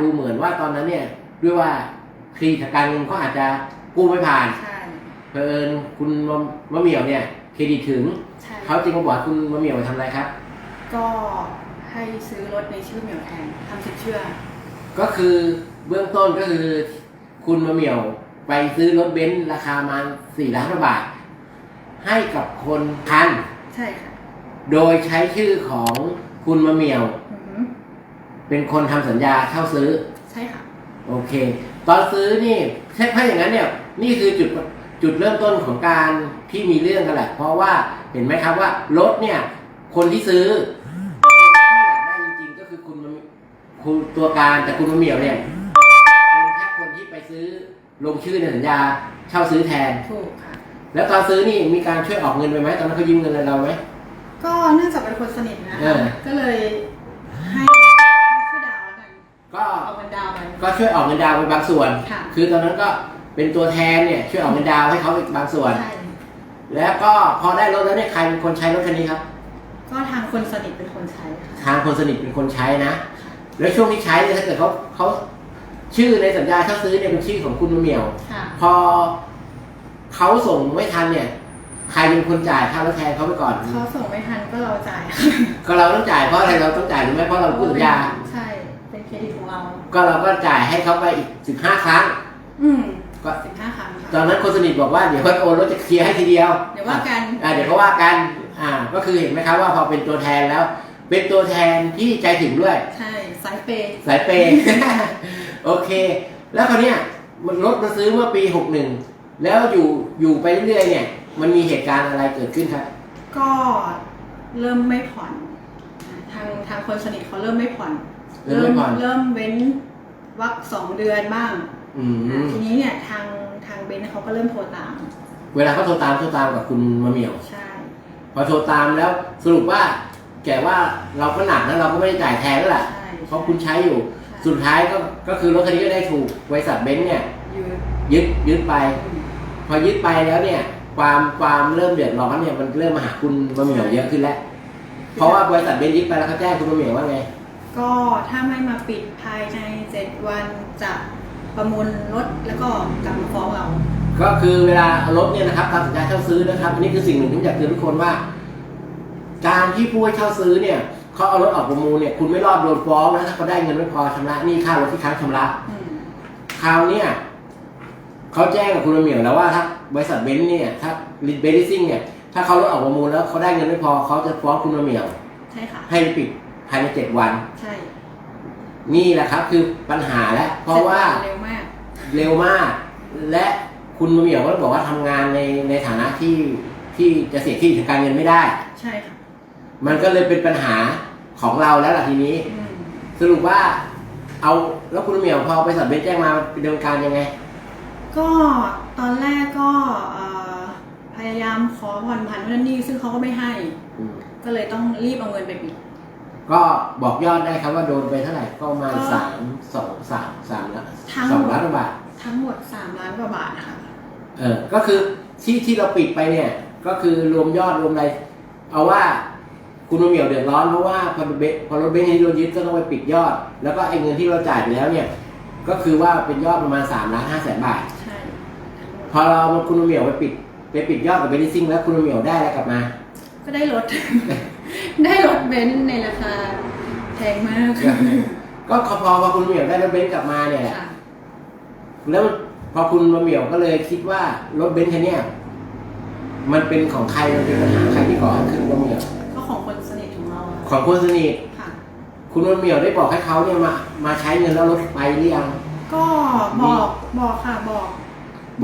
ดูเหมือนว่าตอนนั้นเนี่ยด้วยว่าคดีทางการเงินเขาอาจจะกู้ไม่ผ่านใช่เพิ่นคุณมะมะเหมี่ยวเนี่ยเครดิตถึงใช่เขาจึงมาบอกคุณมะเหมี่ยวไปทำอะไรครับ ก็ให้ซื้อรถในชื่อเหมียวแทนทำสินเชื่อ ก็คือเบื้องต้นก็คือ คุณมะเหมี่ยวไปซื้อรถเบนซ์ราคาประมาสี่ล้านกว่าบาท ให้กับคนคัน ใช่ค่ะ โดยใช้ชื่อของคุณมะเหมี่ยวอือหือ เป็นคนทำสัญญาเช่าซื้อ ใช่ค่ะ โอเค ตอนซื้อนี่ใช่ถ้าอย่างนั้นเนี่ยนี่คือจุดจุดเริ่มต้นของการที่มีเรื่องกันแหละเพราะว่าเห็นไหมครับว่ารถเนี่ย คนที่ซื้อคนที่อยากได้จริงๆก็คือคุณมะคุณตัวการแต่คุณมะเหมี่ยวเนี่ยเป็นแค่คนที่ไปซื้อลงชื่อในสัญญาเช่าซื้อแทนถูกค่ะ แล้วตอนซื้อนี่มีการช่วยออกเงินไปไหมตอนนั้นเขายืมเงินเราไหมก็เนื่องจากเป็นคนสนิทนะเอคะอก็เลยให้ให้ กันก็เอาเงินดาวน์ไป ก็ช่วยออกเงินดาวน์ไปบางส่วน ค่ะ คือตอนนั้นก็เป็นตัวแทนเนี่ยช่วยออกเงินดาวน์ให้เขาอีกบางส่วน ใช่แล้วก็พอได้รถแล้วเนี่ยใครเป็นคนใช้รถคันนี้ครับ ก็ทางคนสนิทเป็นคนใช้ค่ะ ทางคนสนิทเป็นคนใช้นะ แล้วช่วงที่ใช้เนี่ยถ้าเกิดเขาเขาชื่อในสัญญาเช่าซื้อเนี่ยเป็นชื่อของคุณมะเหมี่ยว ค่ะ พอเขาส่งไม่ทันเนี่ย ใครเป็นคนจ่ายค่ารถแทนเขาไปก่อน เขาส่งไม่ทันก็เราจ่ายค่ะ ก็เราต้องจ่ายเพราะอะไรเราต้องจ่ายหรือไม่เพราะเรากู้สัญญาใช่ เป็นเครดิตของเรา ก็เราก็จ่ายให้เขาไปอีกสิบห้าครั้ง อืมก็ สิบห้าครั้งตอค่ะ นนั้นคนสนิทบอกว่าเดี๋ยวเขาโอนรถจะเคลียร์ให้ทีเดียวเดี๋ยวว่ากัน อ่าเดี๋ยวเขาว่ากันอ่าก็คือเห็นไหมครับว่าพอเป็นตัวแทนแล้ว เป็นตัวแทนที่ใจถึงด้วย ใช่ สายเปย์สายเปย์ โอเค แล้วคราวเนี้ยมันรถมาซื้อเมื่อปีหกหนึ่งแล้วอยู่อยู่ไปเรื่อยๆเนี่ย มันมีเหตุการณ์อะไรเกิดขึ้นครับ ก็เริ่มไม่ผ่อน ทางทางคนสนิทเขาเริ่มไม่ผ่อน เริ่มไม่ผ่อนเริ่มเว้นวักสองเดือนบ้างอืมทีนี้เนี่ยทางทางเบนซ์เขาก็เริ่มโทรตาม เวลาเขาโทรตามโทรตามกับคุณมะเหมี่ยว ใช่ พอโทรตามแล้วสรุปว่า แกว่าเราก็หนักนะเราก็ไม่ได้จ่ายแทนแล้วล่ะ ใช่ เพราะคุณใช้อยู่ สุดท้ายก็ก็คือรถคันนี้ก็ได้ถูกบริษัทเบนซ์เนี่ยยืดยึดยึดไป พอยึดไปแล้วเนี่ย ความความเริ่มเดือดร้อนเนี่ยมันเริ่มมาหาคุณมะเหมี่ยวเยอะขึ้นแล้ว เพราะว่าบริษัทเบนซ์ยึดไปแล้วเขาแจ้งคุณมะเหมี่ยวว่าไง ก็ถ้าไม่มาปิดภายในเจ็ดวันจะประมูลรถแล้วก็กลับมาฟ้องเรา ก็คือเวลารถเนี่ยนะครับตามสัญญาเช่าซื้อนะครับอันนี้คือสิ่งหนึ่งที่อยากเตือนทุกคนว่า การที่ผู้ให้เช่าซื้อเนี่ยเขาเอารถออกประมูลเนี่ยคุณไม่รอดโดนฟ้องนะถ้าเขาได้เงินไม่พอชำระหนี้ค่ารถที่ค้างชำระอืมคราวเนี่ยเขาแจ้งกับคุณมะเหมี่ยวแล้วว่าถ้าบริษัทเบนซ์เนี่ยถ้าเบนซ์ซิ่งเนี่ยถ้าเขารถออกประมูลแล้วเขาได้เงินไม่พอเขาจะฟ้องคุณมะเหมี่ยว ใช่ค่ะ ให้ปิด ภายในเจ็ดวัน ใช่นี่แหละครับคือปัญหาแล้วเพราะว่าเร็วมาก เร็วมาก และคุณมะเหมี่ยวก็บอกว่าทำงานในในฐานะที่ที่จะเสียที่ทางการเงินไม่ได้ ใช่ค่ะมันก็เลยเป็นปัญหาของเราแล้วล่ะทีนี้อืมสรุปว่า เอาแล้วคุณมะเหมี่ยวพอบริษัทเบนซ์แจ้งมาดำเนินการยังไง ก็ตอนแรกก็เอ่อพยายามขอผ่อนผันนู่นนนนี่ซึ่งเขาก็ไม่ให้อืมก็เลยต้องรีบเอาเงินไปปิด ก็บอกยอดได้ครับว่าโดนไปเท่าไหร่ก็ประมาณก็สามสองสามสามละทั้ง สองล้านกว่าบาท ทั้งหมด 3 ล้านกว่าบาทนะคะเออ ก็คือที่ที่เราปิดไปเนี่ย ก็คือรวมยอดรวมอะไร เอาว่าคุณมะเหมี่ยวเดือดร้อนเพราะว่าพอเบพอรถเบนซ์ที่โดนยึดก็ต้องไปปิดยอด แล้วก็ไอ้เงินที่เราจ่ายไปแล้วเนี่ย ก็คือว่าเป็นยอดประมาณสามล้านห้าแสนบาท ใช่ทั้งหมดพอเราคุณมะเหมี่ยวไปปิด ไปปิดยอดกับเบนซิ่งแล้วคุณมะเหมี่ยวได้อะไรกลับมา ก็ได้รถได้รถเบนซ์ในราคาแพงมากก็พอพอคุณมะเหมี่ยวได้รถเบนซ์กลับมาเนี่ยแหละค่ะแล้วพอคุณมะเหมี่ยวก็เลยคิดว่ารถเบนซ์คันเนี้ยมันเป็นของใครมันเป็นปัญหาใครที่ก่อให้ขึ้นมะเหมี่ยวก็ของคนสนิทของเราอะของคนสนิทค่ะ คุณมะเหมี่ยวได้บอกให้เขาเนี่ยมามาใช้เงินแล้วรถไปหรือยังก็บอกบอกค่ะบอก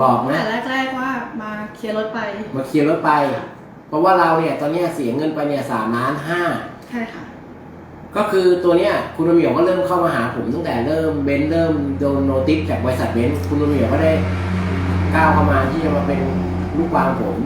บอกนะ แต่แรกๆว่ามาเคลียร์รถไปมาเคลียร์รถไป เพราะว่าเราเนี่ยตอนเนี้ยเสียเงินไปเนี่ยสามล้านห้า ใช่ค่ะ ก็คือตัวเนี้ยคุณมะเหมียวก็เริ่มเข้ามาหาผมตั้งแต่เริ่มเบนซ์เริ่มโดนโนติสจากบริษัทเบนซ์คุณมะเหมียวก็ได้ก้าวเข้ามาที่จะมาเป็นลูกวางผม